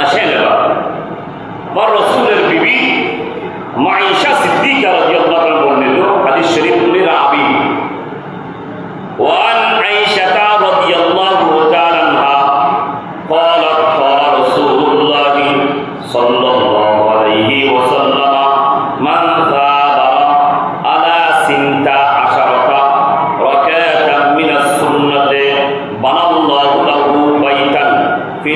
আসেন এবার বা রসুলের বিবি মাইশা সিদ্দিকা রাজি আল্লাহ বর্ণিত হাদিস শরীফ রাবি ওয়ান আইশাতা রাজি আল্লাহ তাআলা قالت قال رسول الله صلى الله عليه وسلم من تاب على سنتا عشرة ركعة من السنة بنى الله له بيتا في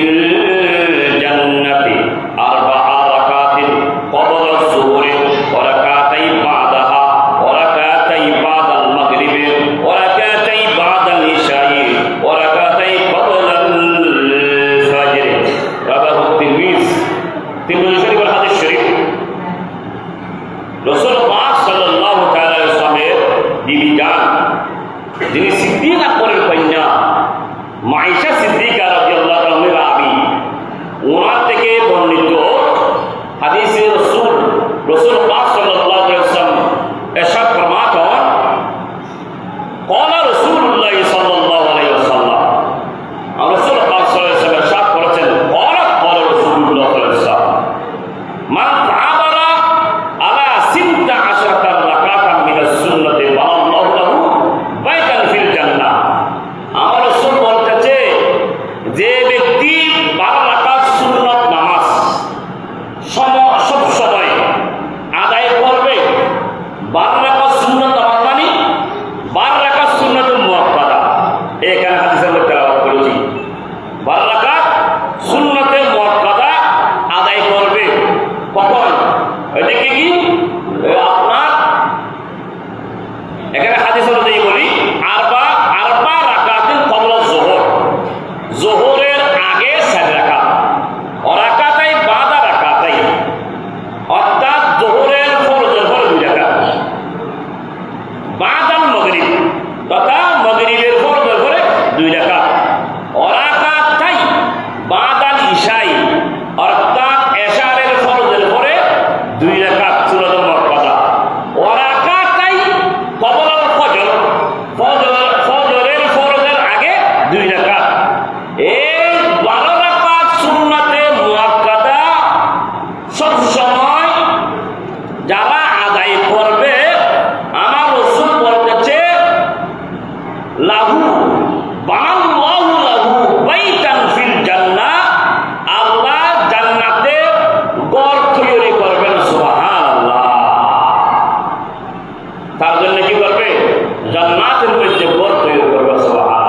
যিনি সিদ্দিক আকবরের কন্যা মাইশা সিদ্দিকা রাজি ওনার থেকে বর্ণিত হাদিসে রসুল রসুল পাক সাল্লাহ এসব প্রমাণ কলার Dele. দুই রাখা কি করবে জান্নাতের মধ্যে ঘর তৈরি করবে সবাই